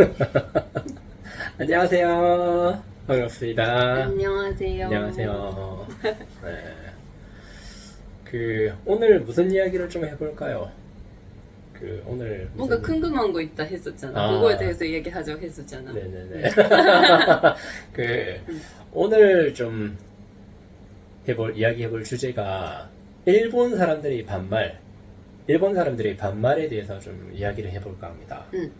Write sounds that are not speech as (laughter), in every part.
(laughs) 안녕하세요. 반갑습니다. 안녕하세요. 안녕하세요. 네. 그 오늘 무슨 이야기를 좀 해볼까요? 그 오늘 무슨... 뭔가 궁금한 거 있다 했었잖아. 아. 그거에 대해서 얘기하자고 했었잖아. 네네네. (laughs) 그 오늘 좀 해볼 이야기 해볼 주제가 일본 사람들이 반말, 일본 사람들이 반말에 대해서 좀 이야기를 해볼까 합니다. 응.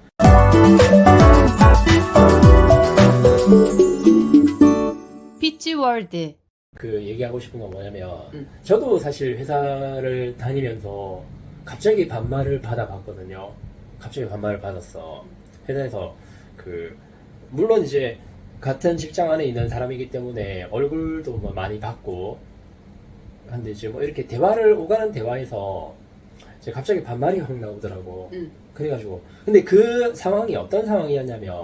피치월드. 그 얘기하고 싶은 건 뭐냐면 응. 저도 사실 회사를 다니면서 갑자기 반말을 받아봤거든요. 갑자기 반말을 받았어. 회사에서 그 물론 이제 같은 직장 안에 있는 사람이기 때문에 얼굴도 뭐 많이 봤고 한데 이제 뭐 이렇게 대화를 오가는 대화에서 이제 갑자기 반말이 확 나오더라고. 응. 그래가지고 근데 그 상황이 어떤 상황이었냐면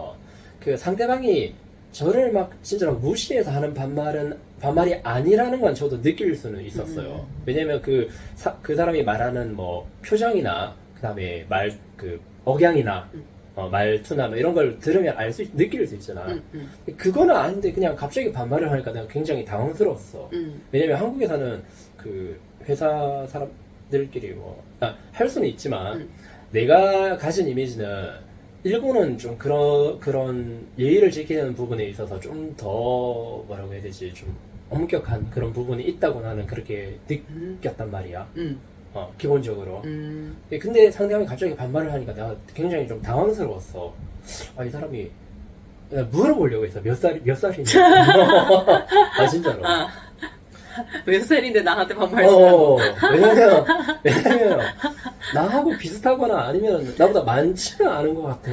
그 상대방이 저를 막 진짜로 무시해서 하는 반말은 반말이 아니라는 건 저도 느낄 수는 있었어요. 음. 왜냐면 그, 사, 그 사람이 말하는 뭐 표정이나 그 다음에 말 그 억양이나 음. 어, 말투나 뭐 이런 걸 들으면 알 수 느낄 수 있잖아. 응, 응, 그거는 아닌데 그냥 갑자기 반말을 하니까 내가 굉장히 당황스러웠어. 응. 왜냐면 한국에서는 그 회사 사람 들끼리 뭐, 아, 할 수는 있지만, 음. 내가 가진 이미지는 일본은 좀 그런, 그런 예의를 지키는 부분에 있어서 좀 더, 뭐라고 해야 되지, 좀 엄격한 그런 부분이 있다고 나는 그렇게 응. 느꼈단 말이야. 응. 어, 기본적으로. 응. 예, 근데 상대방이 갑자기 반말을 하니까 내가 굉장히 좀 당황스러웠어. 아, 이 사람이, 내가 물어보려고 했어. 몇 살, 몇 살인지. (laughs) 아, 진짜로. 아. 몇 살인데 나한테 반말했어? 어, 왜냐면, 왜냐면, 나하고 비슷하거나 아니면 나보다 많지는 않은 것 같아.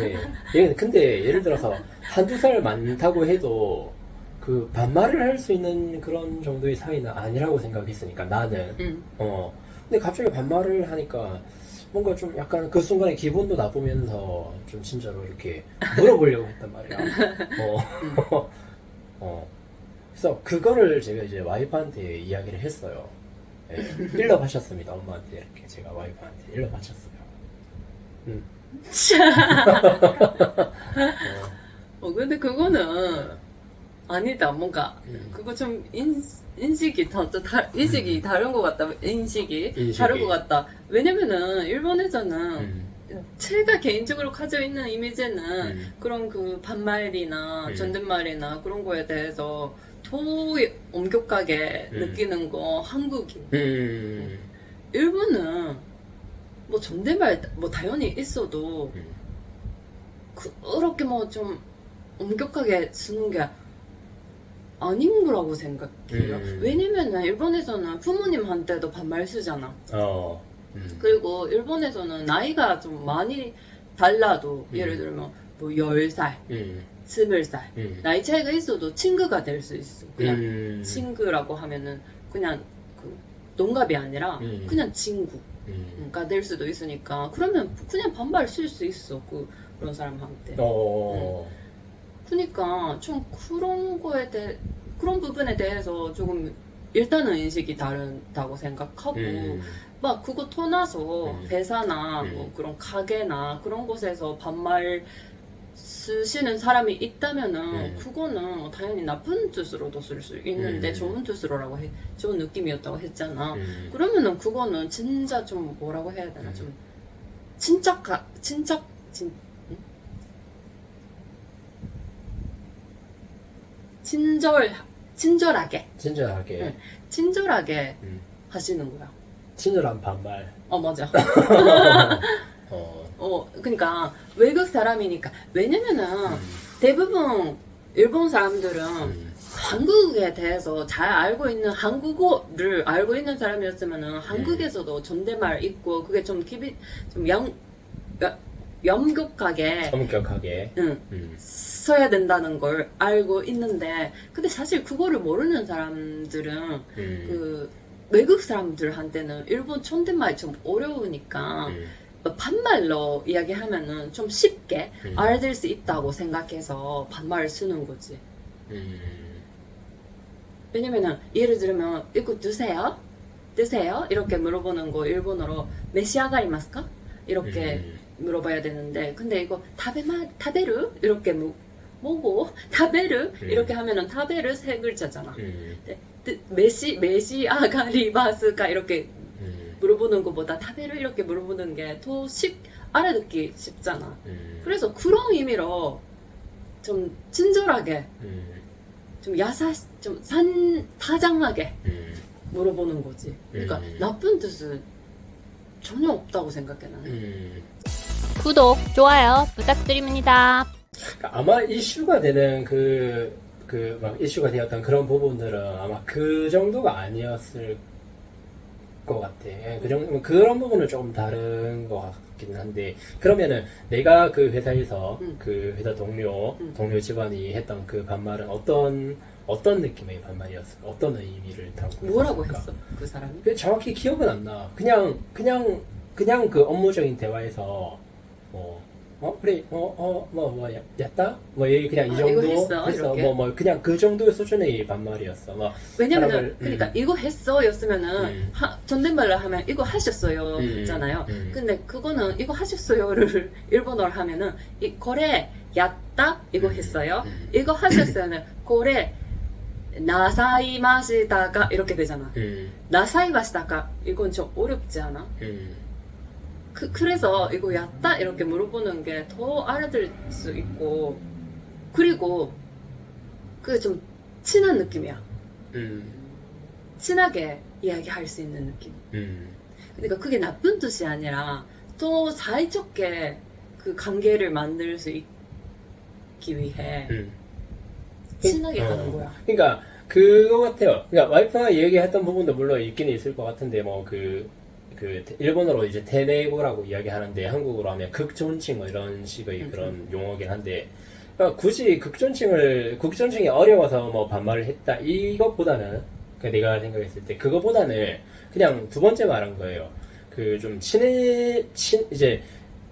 얘 근데 예를 들어서 한두 살 많다고 해도 그 반말을 할 수 있는 그런 정도의 사이는 아니라고 생각했으니까 나는. 응. 어. 근데 갑자기 반말을 하니까 뭔가 좀 약간 그 순간에 기분도 나쁘면서 좀 진짜로 이렇게 물어보려고 했단 말이야. (laughs) 어. (laughs) 어. 그래서 그거를 제가 이제 와이프한테 이야기를 했어요. 예, 일러 바쳤습니다. 엄마한테 이렇게 제가 와이프한테 일러 바쳤어요. 음. 어, (laughs) 어, 근데 그거는 아니다. 뭔가 음. 그거 좀 인, 인식이 다, 또 다, 인식이 다른 것 같다. 인식이, 인식이. 다른 것 같다. 왜냐면은 일본에서는 음. 제가 개인적으로 가지고 있는 이미지는 음. 그런 그 반말이나 음. 존댓말이나 그런 거에 대해서 더 엄격하게 음. 느끼는 거 한국이. 음. 일본은 뭐 존댓말 뭐 당연히 있어도 음. 그렇게 뭐 좀 엄격하게 쓰는 게 아닌 거라고 생각해요. 음. 왜냐면은 일본에서는 부모님한테도 반말 쓰잖아. 어. 음. 그리고 일본에서는 나이가 좀 많이 달라도 음. 예를 들면 뭐 10살, 음. 20살 음. 나이 차이가 있어도 친구가 될 수 있어. 그냥 음. 친구라고 하면은 그냥 그 동갑이 아니라 음. 그냥 친구가 음. 될 수도 있으니까 그러면 그냥 반말 쓸 수 있어. 그 그런 사람한테. 어. 그러니까 좀 그런 거에 대해 그런 부분에 대해서 조금 일단은 인식이 다르다고 생각하고 음. 막 그거 떠나서 음. 회사나 음. 뭐 그런 가게나 그런 곳에서 반말 쓰시는 사람이 있다면은 음. 그거는 뭐 당연히 나쁜 뜻으로도 쓸 수 있는데 음. 좋은 뜻으로라고 해 좋은 느낌이었다고 했잖아. 음. 그러면은 그거는 진짜 좀 뭐라고 해야 되나 음. 좀 친척 가 친척 친 응? 친절 친절하게 친절하게. 응. 친절하게 음. 하시는 거야. 친절한 반말. 어 맞아. (laughs) 어. 어 그러니까 외국 사람이니까 왜냐면은 음. 대부분 일본 사람들은 음. 한국에 대해서 잘 알고 있는 한국어를 알고 있는 사람이었으면은 한국에서도 존댓말 있고 그게 좀 기비 좀영 염격하게 엄격하게. 응, 음. 써야 된다는 걸 알고 있는데 근데 사실 그거를 모르는 사람들은 음. 그 외국 사람들한테는 일본 존댓말이 좀 어려우니까 음. 반말로 이야기하면은 좀 쉽게 음. 알아들 수 있다고 생각해서 반말을 쓰는 거지. 음. 왜냐면은 예를 들면 이거 드세요? 드세요? 이렇게 물어보는 거 일본어로 메시아가리마스까? 이렇게 음. 물어봐야 되는데 근데 이거 타베마 타베르 이렇게 뭐 뭐고 타베르 음. 이렇게 하면은 타베르 세 글자잖아. 음, 뜨- 메시 메시 아가 리바스까 이렇게 음, 물어보는 것보다 타베르 이렇게 물어보는 게 더 쉽 알아듣기 쉽잖아. 음, 그래서 그런 의미로 좀 친절하게 음, 좀 야사 좀 산 다장하게 음, 물어보는 거지. 그러니까 음. 나쁜 뜻은 전혀 없다고 생각해 나는. 음. 구독, 좋아요 부탁드립니다. 아마 이슈가 되는 그, 그, 막 이슈가 되었던 그런 부분들은 아마 그 정도가 아니었을 것 같아. 예, 그 정도, 그런 부분은 조금 다른 것 같긴 한데, 그러면은 내가 그 회사에서 음. 그 회사 동료, 음. 동료 직원이 했던 그 반말은 어떤, 어떤 느낌의 반말이었을까? 어떤 의미를 담고 뭐라고 있었을까? 했어 그 사람이? 그 정확히 기억은 안 나. 그냥 그냥 그냥 그 업무적인 대화에서 뭐 어, 그래, 어, 어, 뭐, 뭐, 야, 였다? 뭐, 얘 그냥 이 아, 정도 이거 했어, 이렇게? 뭐, 뭐, 그냥 그 정도 의 수준의 반말이었어. 뭐, 왜냐면은 사람을, 그러니까 음. 이거 했어였으면은 음. 하- 존댓말로 하면 이거 하셨어요 음, 했잖아요. 음. 근데 그거는 이거 하셨어요를 (laughs) 일본어로 하면은 이 거래 였다 이거 음, 했어요. 음. 이거 하셨어요는 (coughs) 거래 나사이마시다가 이렇게 되잖아. 음, 나사이마시다가 이건 좀 어렵지 않아? 음, 그, 그래서 이거 였다 이렇게 물어보는 게 더 알아들 수 있고 그리고 그좀 친한 느낌이야. 음, 친하게 이야기할 수 있는 느낌. 음, 그러니까 그게 나쁜 뜻이 아니라 또 사이좋게 그 관계를 만들 수 있기 위해 음. 친하게 어. 가는 거야. 그러니까 그거 같아요. 그러니까 와이프가 얘기했던 부분도 물론 있긴 있을 것 같은데 뭐그 그 일본어로 이제 테네고라고 이야기하는데 한국어로 하면 극존칭 뭐 이런 식의 음, 그런 용어긴 한데 그러니까 굳이 극존칭을 극존칭이 어려워서 뭐 반말을 했다 이것보다는 그 내가 생각했을 때 그거보다는 그냥 두 번째 말한 거예요. 그 좀 친해 친 이제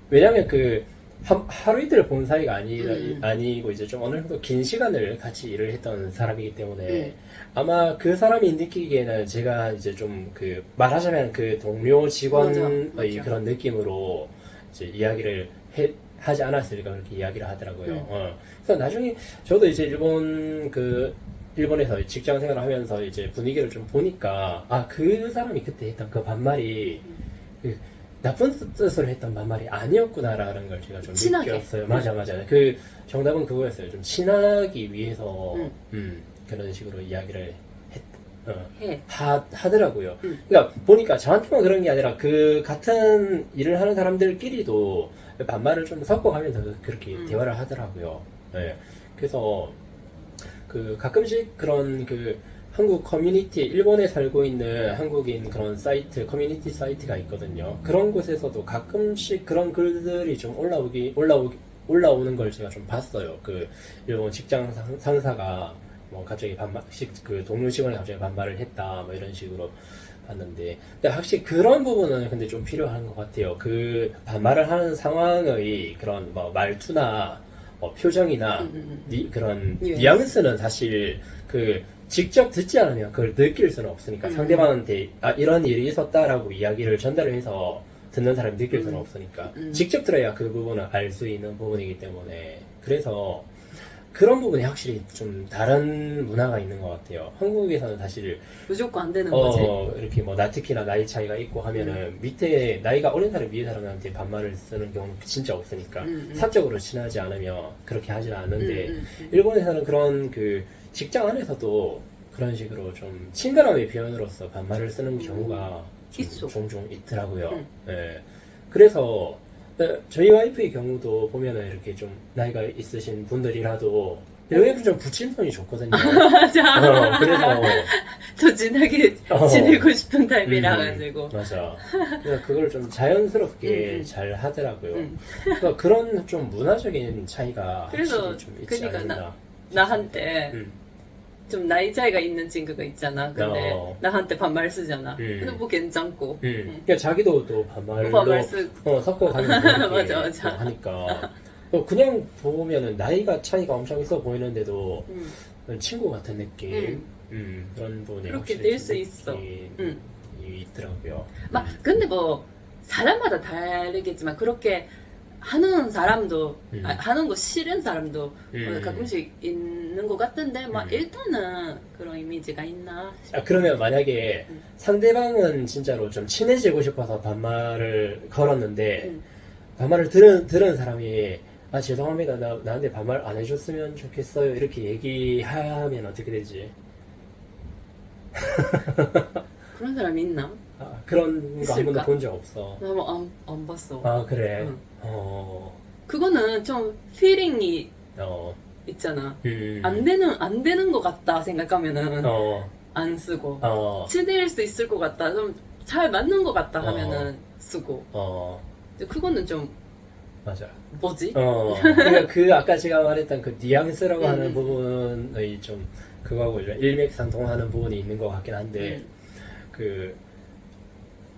왜냐면 그 하, 하루 이틀 본 사이가 아니 음. 아니고 이제 좀 어느 정도 긴 시간을 같이 일을 했던 사람이기 때문에 음. 아마 그 사람이 느끼기에는 제가 이제 좀 그 말하자면 그 동료 직원의 맞아, 맞아. 그런 느낌으로 이제 이야기를 해, 하지 않았을까 그렇게 이야기를 하더라고요. 음. 어. 그래서 나중에 저도 이제 일본 그 일본에서 직장 생활을 하면서 이제 분위기를 좀 보니까 아 그 사람이 그때 했던 그 반말이 그 나쁜 뜻으로 했던 반말이 아니었구나라는 걸 제가 좀 친하게. 느꼈어요. 맞아 맞아. 그 정답은 그거였어요. 좀 친하기 위해서 음. 음, 그런 식으로 이야기를 했, 어, 해. 하, 하더라고요. 음. 그러니까 보니까 저한테만 그런 게 아니라 그 같은 일을 하는 사람들끼리도 반말을 좀 섞어가면서 그렇게 음. 대화를 하더라고요. 네. 그래서 그 가끔씩 그런 그 한국 커뮤니티, 일본에 살고 있는 한국인 그런 사이트, 커뮤니티 사이트가 있거든요. 그런 곳에서도 가끔씩 그런 글들이 좀 올라오기, 올라오기, 올라오는 걸 제가 좀 봤어요. 그 일본 직장 상- 상사가 뭐 갑자기 반말, 식- 그 동료 직원이 갑자기 반말을 했다, 뭐 이런 식으로 봤는데. 근데 확실히 그런 부분은 근데 좀 필요한 것 같아요. 그 반말을 하는 상황의 그런 뭐 말투나 뭐 표정이나 음, 음, 음. 니- 그런 뉘앙스. 뉘앙스는 사실 그 직접 듣지 않으면 그걸 느낄 수는 없으니까 음. 상대방한테 아 이런 일이 있었다라고 이야기를 전달을 해서 듣는 사람이 느낄 수는 음. 없으니까 음. 직접 들어야 그 부분을 알 수 있는 부분이기 때문에 그래서 그런 부분이 확실히 좀 다른 문화가 있는 것 같아요. 한국에서는 사실 무조건 안 되는 거지. 어, 이렇게 뭐 나 특히나 나이 차이가 있고 하면은 밑에 나이가 어린 사람 위에 사람한테 반말을 쓰는 경우는 진짜 없으니까 음, 음. 사적으로 친하지 않으면 그렇게 하지 않는데 음, 음, 음. 일본에서는 그런 그 직장 안에서도 그런 식으로 좀 친근함의 표현으로서 반말을 쓰는 경우가 좀 있어. 종종 있더라고요. 음. 예. 그래서 어, 저희 와이프의 경우도 보면은 이렇게 좀 나이가 있으신 분들이라도 여기는 좀 붙임성이 좋거든요. (laughs) 맞아. 어, 그래서 (laughs) 더 진하게 어. 지내고 싶은 타입이라 음, 가지고. 맞아. 그래서 그걸 좀 자연스럽게 음, 음. 잘 하더라고요. 음. 그러니까 그런 좀 문화적인 차이가 그래서 확실히 좀 있지 그러니까 않나. 나한테 음. 좀 나이 차이가 있는 친구가 있잖아. 근데 어. 나한테 반말 쓰잖아. 음. 근데 뭐 괜찮고. 음. 그러니까 자기도 또 반말로 반말 쓰 어, 섞어가는 (laughs) 맞아, 맞아. 하니까 또 그냥 보면은 나이가 차이가 엄청 있어 보이는데도 음. 친구 같은 느낌 음. 음, 그런 부분이 그렇게 확실히 낼수좀 있어. 느낌이 음. 있더라고요. 막 근데 뭐 사람마다 다르겠지만 그렇게 하는 사람도 음. 아, 하는 거 싫은 사람도 음. 어, 가끔씩 있는 것 같은데 막 음. 일단은 그런 이미지가 있나 아, 그러면 만약에 음. 상대방은 진짜로 좀 친해지고 싶어서 반말을 걸었는데 음. 반말을 들은, 들은 사람이 아 죄송합니다 나, 나한테 반말 안 해줬으면 좋겠어요 이렇게 얘기하면 어떻게 되지? (laughs) 그런 사람이 있나? 아, 그런 거 한 번도 있을까? 본 적 없어 나뭐안 안 봤어. 아 그래? 응. 어... 그거는 좀 피링이 어... 있잖아. 음. 안 되는 안 되는 것 같다 생각하면은 어... 안 쓰고 어... 친해질 수 있을 것 같다 좀 잘 맞는 것 같다 어. 하면은 쓰고 어... 근데 그거는 좀 맞아 뭐지? 어, 그러니까 그 아까 제가 말했던 그 뉘앙스라고 음. 하는 부분의 좀 그거하고 좀 일맥상통하는 부분이 있는 것 같긴 한데 음. 그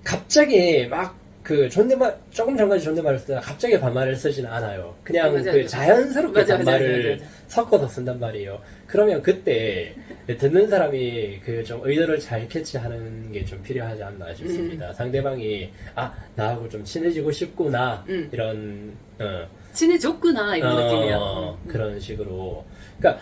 갑자기 막 그 존댓말 조금 전까지 존댓말을 쓰다가 갑자기 반말을 쓰지는 않아요. 그냥 맞아요. 그 자연스럽게 맞아, 맞아, 반말을 맞아, 맞아. 섞어서 쓴단 말이에요. 그러면 그때 듣는 사람이 그 좀 의도를 잘 캐치하는 게 좀 필요하지 않나 싶습니다. 음. 상대방이 아 나하고 좀 친해지고 싶구나 음. 이런 어, 친해졌구나 이런 어, 느낌이야. 음. 그런 식으로. 그러니까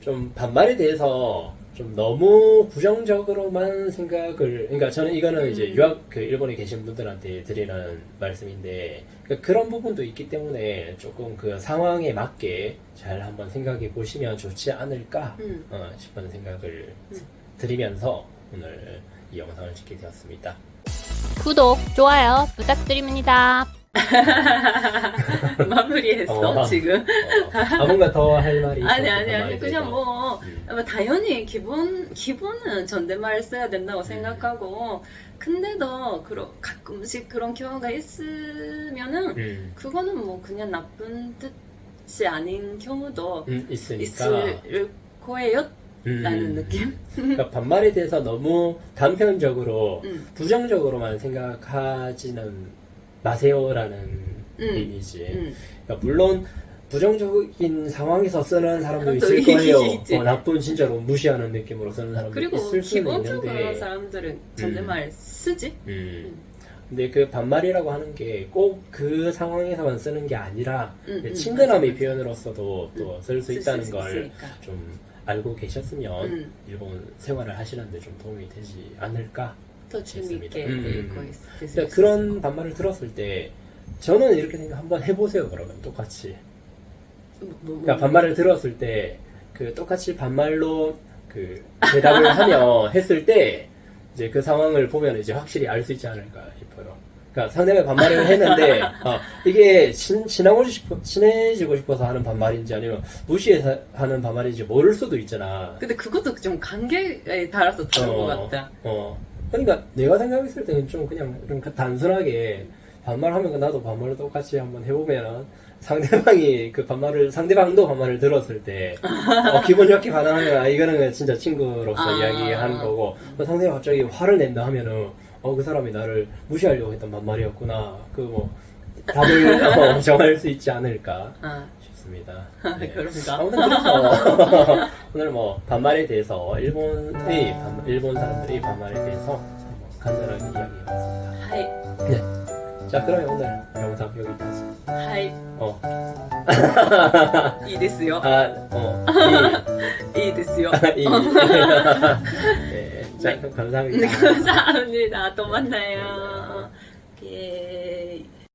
좀 반말에 대해서 좀 너무 부정적으로만 생각을. 그러니까 저는 이거는 이제 음. 유학 그 일본에 계신 분들한테 드리는 말씀인데 그런 부분도 있기 때문에 조금 그 상황에 맞게 잘 한번 생각해 보시면 좋지 않을까 음. 어, 싶은 생각을 음. 드리면서 오늘 이 영상을 찍게 되었습니다. 구독, 좋아요 부탁드립니다. (laughs) 마무리했어 어. 지금. 어, 아 뭔가 더 할 말이 있어서 아니 아니 아니 그냥. 뭐 음. 뭐 당연히 기본 기본은 존댓말 써야 된다고 음. 생각하고 근데도 그런 가끔씩 그런 경우가 있으면은 음, 그거는 뭐 그냥 나쁜 뜻이 아닌 경우도 음, 있으니까 있을 거예요 음. 라는 느낌. 그러니까 반말에 대해서 너무 단편적으로 음. 부정적으로만 생각하지는 마세요라는 음. 이미지. 음. 그러니까 물론 부정적인 상황에서 쓰는 사람도 또 있을 있- 거예요. 있지. 어, 나쁜 진짜로 무시하는 느낌으로 쓰는 사람도 그리고 있을 수는 기본적으로 있는데. 사람들은 존댓말 쓰지. 음. 근데 그 반말이라고 하는 게 꼭 그 상황에서만 쓰는 게 아니라 음, 음, 친근함의 맞아, 맞아. 표현으로서도 또 쓸 수 쓸 있다는 수걸 있으니까. 좀 알고 계셨으면 음. 일본 생활을 하시는데 좀 도움이 되지 않을까 더 재미있게 음, 음, 읽고 음. 있- 있을 그러니까 수 그런 반말을 들었을 때 저는 이렇게 생각 한번 해보세요 그러면 똑같이 거. 뭐, 뭐, 그러니까 반말을 들었을 때 그 똑같이 반말로 그 대답을 (laughs) 하며 했을 때 이제 그 상황을 보면 이제 확실히 알 수 있지 않을까 싶어요. 그러니까 상대방이 반말을 (laughs) 했는데 어, 이게 친, 친하고 싶어, 친해지고 싶어서 하는 반말인지 아니면 무시해서 하는 반말인지 모를 수도 있잖아. 근데 그것도 좀 관계에 따라서 다른 것 같다. 어. 그러니까 내가 생각했을 때는 좀 그냥 좀 단순하게 반말하면 나도 반말을 똑같이 한번 해보면 상대방이 그 반말을 상대방도 반말을 들었을 때 (laughs) 어, 기분 좋게 반응하면 아, 이거는 진짜 친구로서 아. 이야기하는 거고 또 상대가 갑자기 화를 낸다 하면은 어 그 사람이 나를 무시하려고 했던 반말이었구나. 그 뭐 답을 (laughs) 어, 정할 수 있지 않을까. 아, 있습니다. 아, 네. 그렇습니다. 아, 오늘 그래서 오늘 뭐 반말에 대해서 일본의 네. 반, 일본 사람들이 반말에 대해서 간단하게 이야기해봤습니다. 하이. 네. 자 그러면 오늘 영상 여기까지. 하이. 어. 이 됐어요. 아, 어. 이됐어요. 이. 아, 어. (laughs) 네. 자, 네. 감사합니다. 네, 감사합니다. 또 만나요. 예.